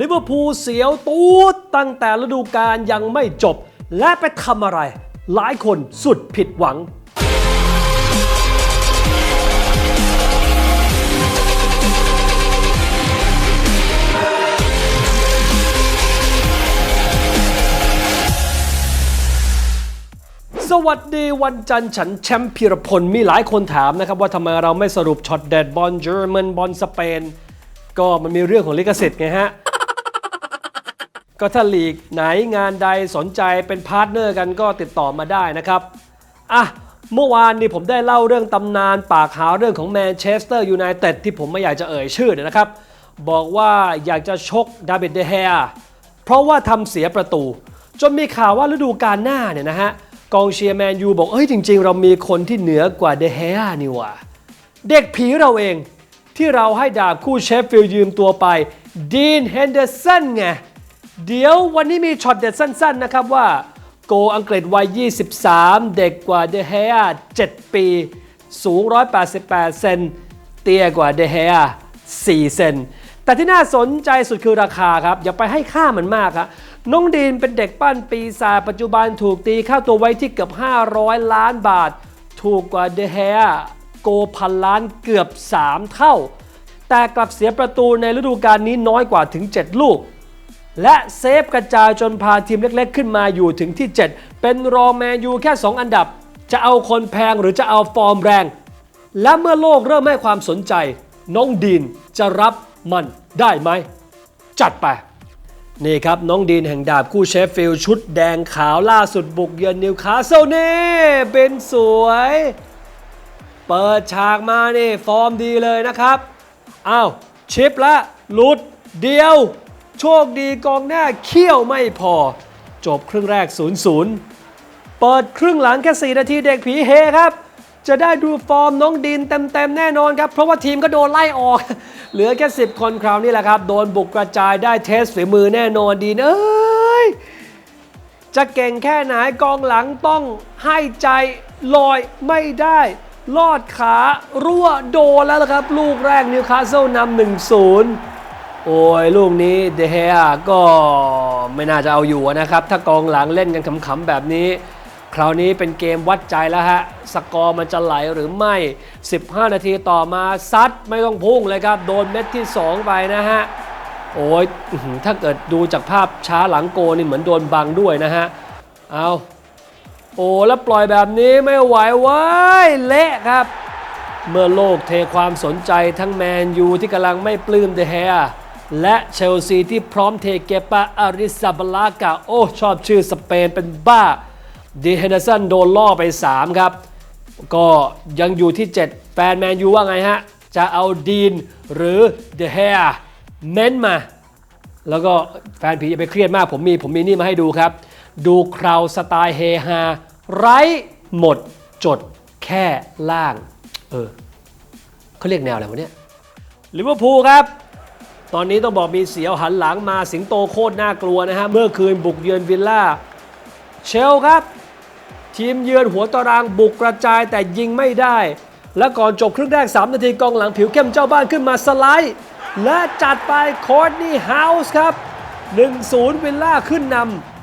ลิเวอร์พูลเสียวตูดตั้งแต่ฤดูกาลยังไม่จบ และไปทำอะไร หลายคนสุดผิดหวังสวัสดีวันจันทร์ฉันแชมป์พีรพล มีหลายคนถามนะครับ ว่าทำไมเราไม่สรุปช็อตเด็ดบอลเยอรมันบอลสเปน ก็มันมีเรื่องของลิขสิทธิ์ไงฮะ ก็ถ้าลีกไหนงานใดสนใจเป็นพาร์ทเนอร์กันก็ติดต่อมาได้นะครับอะเมื่อวานนี้ผมได้เล่าเรื่องตำนานปากหาเรื่องของแมนเชสเตอร์ยูไนเต็ดที่ผมไม่อยากจะเอ่ยชื่อนะครับ บอกว่าอยากจะชกดาวิดเดเฮียเพราะว่าทำเสียประตู จนมีข่าวว่าฤดูกาลหน้าเนี่ยนะฮะกองเชียร์แมนยูบอกเอ้ยจริง ๆ เรามีคนที่เหนือกว่าเดเฮียนี่ว่าเด็กผีเราเองที่เราให้ดาบคู่เชฟฟิลยืมตัวไปดีนเฮนเดอร์สันไง เดี๋ยววันนี้มีช็อตเด็ดสั้นๆนะครับว่า โกอังกฤษวัย 23 เด็กกว่าเดเฮีย7 ปี สูง 188 เซนเตี้ยกว่าเดเฮีย4 เซน แต่ที่น่าสนใจสุดคือราคาครับ อย่าไปให้ค่ามันมากครับน้องดีนเป็นเด็กปั้นปีศาจปัจจุบันถูกตีค่าตัวไว้ที่เกือบ 500 ล้านบาท ถูกกว่าเดเฮียโกพันล้านเกือบ 3 เท่า แต่กลับเสียประตูในฤดูกาลนี้น้อยกว่าถึง 7 ลูก และเซฟกระจายจนพาทีมเล็กๆ ขึ้นมาอยู่ถึงที่ 7 เป็นรองแมนยูแค่ 2 อันดับ จะเอาคนแพงหรือจะเอาฟอร์มแรง และเมื่อโลกเริ่มให้ความสนใจ น้องดีนจะรับมันได้ไหม จัดไป นี่ครับ น้องดีนแห่งดาบคู่เชฟฟิลด์ชุดแดงขาวล่าสุดบุกเยือนนิวคาสเซิลเน่เป็นสวย เปิดฉากมานี่ฟอร์มดีเลยนะครับอ้าวชิปละลุดเดียว โชคดีกองหน้าเขี้ยวไม่พอ จบครึ่งแรก 0-0 เปิดครึ่งหลังแค่ 4 นาทีเด็กผีเฮครับ จะได้ดูฟอร์มน้องดินเต็มๆ แน่นอนครับ เพราะว่าทีมก็โดนไล่ออก เหลือแค่ 10 คนคราวนี้แหละครับ โดนบุกกระจายได้เทสฝีมือแน่นอนดีนเอ้ยจะเก่งแค่ไหนกองหลังต้องให้ใจลอยไม่ได้ ลอดขารั่วโดนแล้วละครับ ลูกแรกนิวคาสเซิลนำหนึ่งศูนย์ โอ้ยลูกนี้เดเฮียก็ไม่น่าจะเอาอยู่นะครับ ถ้ากองหลังเล่นกันขำๆแบบนี้ คราวนี้เป็นเกมวัดใจแล้วฮะ สกอร์มันจะไหลหรือไม่ 15 นาทีต่อมาซัดไม่ต้องพุ่งเลยครับ โดนเม็ดที่ 2 ไปนะฮะ โอ้ยถ้าเกิดดูจากภาพช้าหลังโกนี่เหมือนโดนบังด้วยนะฮะ เอาโอ้แล้วปล่อยแบบนี้ไม่ไหวเว้ยเละครับ เมื่อโลกเทความสนใจทั้งแมนยูที่กำลังไม่ปลื้มเดเฮีย และเชลซีที่พร้อมเทเกปาอาริซาบลากาโอ้ชอบชื่อสเปนเป็นบ้าดีเฮนเดอร์สันโดนล่อไป 3 ครับ ก็ยังอยู่ที่ 7 แฟนแมนยูว่าไงฮะ จะเอาดีนหรือเดเฮียเม้นมา แล้วก็แฟนผีอย่าไปเครียดมาก ผมมีผมมีนี่มาให้ดูครับ ดูคราวสไตล์เฮฮาไร้หมดจดแค่ล่าง เออเขาเรียกแนวอะไรวะเนี่ยลิเวอร์พูลครับ ตอนนี้ต้องบอกมีเสียวหันหลังมาสิงโตโคตรน่ากลัวนะฮะ เมื่อคืนบุกเยือนวิลล่า เชลครับ ทีมเยือนหัวตารางบุกกระจายแต่ยิงไม่ได้ และก่อนจบครึ่งแรก 3 นาทีกองหลังผิวเข้มเจ้าบ้านขึ้นมาสไลด์ และจัดไปคอร์ดนี่เฮาส์ครับ 1-0 วิลล่าขึ้นน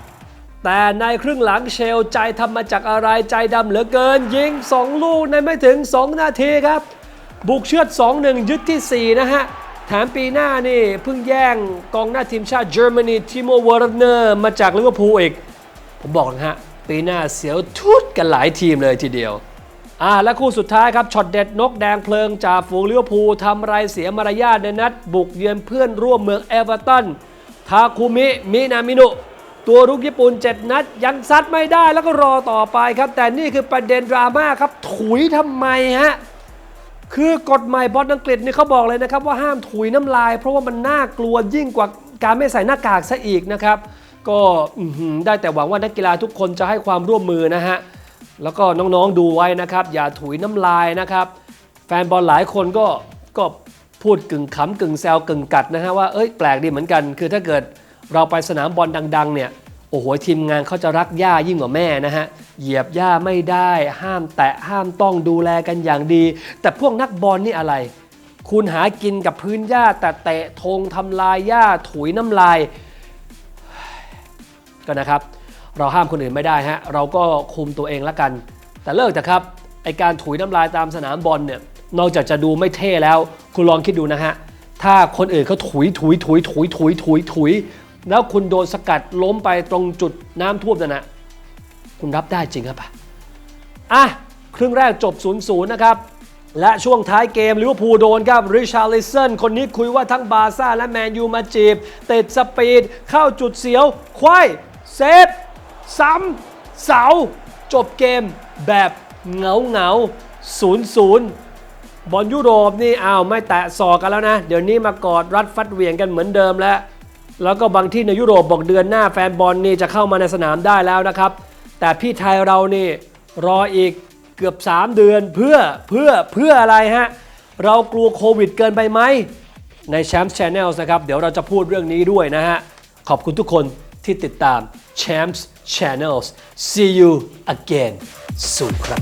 ำแต่ในครึ่งหลังเชลใจทำมาจากอะไรใจดำเหลือเกิน ยิง 2 ลูกในไม่ถึง 2 นาทีครับ บุกเชือด 2-1 ยึดที่ 4 นะฮะ แถมปีหน้านี่เพิ่งแย่งกองหน้าทีมชาติเยอรมนีทิโมวอร์เนอร์มาจากลิเวอร์พูลอีก ผมบอกนะฮะ ปีหน้าเสียวทุดกันหลายทีมเลยทีเดียวอ่าและคู่สุดท้ายครับช็อตเด็ดนกแดงเพลิงจากฝูงลิเวอร์พูลทำไรเสียมารยาทในนัด บุกเยือนเพื่อนร่วมเมืองเอเวอร์ตันทาคุมิมินามินุตัวรุกญี่ปุ่น 7 นัด ยังซัดไม่ได้แล้วก็รอต่อไปครับ แต่นี่คือประเด็นดราม่าครับ ถุยทำไมฮะ คือกฎหมายบอลอังกฤษนี่เขาบอกเลยนะครับว่าห้ามถุยน้ำลาย เพราะว่ามันน่ากลัวยิ่งกว่าการไม่ใส่หน้ากากซะอีกนะครับ ก็ได้แต่หวังว่านักกีฬาทุกคนจะให้ความร่วมมือนะฮะแล้วก็น้องๆดูไว้นะครับ อย่าถุยน้ำลายนะครับ แฟนบอลหลายคนก็ก็พูดกึ่งขำกึ่งแซวกึ่งกัดนะฮะว่าเอ้ยแปลกดีเหมือนกัน คือถ้าเกิดเราไปสนามบอลดัง ๆ เนี่ย โอ้โหทีมงานเขาจะรักย่ายิ่งกว่าแม่นะฮะ เหยียบย่าไม่ได้ ห้ามแตะห้ามต้องดูแลกันอย่างดี แต่พวกนักบอลนี่อะไร คุณหากินกับพื้นหญ้าแต่เตะธงทำลายหญ้าถุยน้ำลาย ก็นะครับ เราห้ามคนอื่นไม่ได้ฮะ เราก็คุมตัวเองละกัน แต่เลิกแต่ครับไอการถุยน้ำลายตามสนามบอลเนี่ยนอกจากจะดูไม่เท่แล้ว คุณลองคิดดูนะฮะถ้าคนอื่นเขาถุยถุยถุยถุยถุยถุยถุย แล้วคุณโดนสกัดล้มไปตรงจุดน้ำท่วมนั่นนะคุณรับได้จริงครับอะครึ่งแรกจบ 0-0 นะครับ และช่วงท้ายเกมลิเวอร์พูลโดนครับริชาร์ลิสันคนนี้คุยว่าทั้งบาร์ซ่าและแมนยูมาจีบติดสปีด เข้าจุดเสียวควายเซฟซ้ำเสา จบเกมแบบเหงาเหงาศูนย์ศูนย์บอลยุโรปนี่อ้าวไม่แตะศอกกันแล้วนะ เดี๋ยวนี้มากอดรัดฟัดเหวี่ยงกันเหมือนเดิมแล้ว แล้วก็บางที่ในยุโรปบอกเดือนหน้าแฟนบอลนี่จะเข้ามาในสนามได้แล้วนะครับ แต่พี่ไทยเรานี่รออีกเกือบ 3 เดือนเพื่อเพื่อเพื่ออะไรฮะ เรากลัวโควิดเกินไปไหม ในแชมป์ Channel นะครับ เดี๋ยวเราจะพูดเรื่องนี้ด้วยนะฮะ ขอบคุณทุกคนที่ติดตาม Champs Channels See you again soon ครับ